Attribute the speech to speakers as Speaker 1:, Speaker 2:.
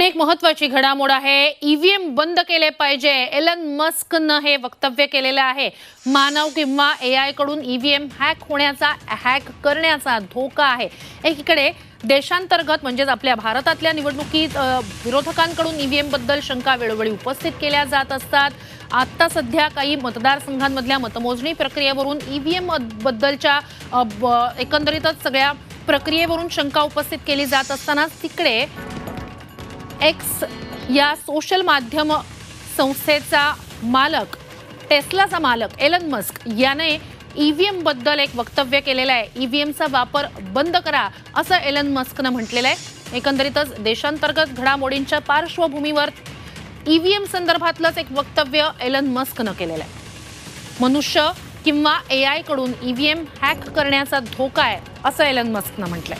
Speaker 1: आणि एक महत्वाची घडामोड आहे. ईव्हीएम बंद केले पाहिजे. एलन मस्कनं हे वक्तव्य केलेलं आहे. मानव किंवा ए आयकडून ईव्हीएम हॅक होण्याचा हॅक करण्याचा धोका आहे. एकीकडे देशांतर्गत म्हणजेच आपल्या भारतातल्या निवडणुकीत विरोधकांकडून ईव्हीएमबद्दल शंका वेळोवेळी उपस्थित केल्या जात असतात. आता सध्या काही मतदारसंघांमधल्या मतमोजणी प्रक्रियेवरून ईव्हीएम बद्दलच्या ब- एकंदरीतच सगळ्या प्रक्रियेवरून शंका उपस्थित केली जात असताना तिकडे एक्स या सोशल माध्यम संस्थेचा मालक टेस्लाचा मालक एलन मस्क याने ईव्हीएमबद्दल एक वक्तव्य केलेलं आहे. ईव्हीएमचा वापर बंद करा असं एलन मस्कनं म्हटलेलं आहे एकंदरीतच देशांतर्गत घडामोडींच्या पार्श्वभूमीवर ईव्हीएम संदर्भातलंच एक वक्तव्य एलन मस्कनं केलेलं आहे. मनुष्य किंवा ए आयकडून ईव्हीएम हॅक करण्याचा धोका आहे असं एलन मस्कनं म्हटलंय.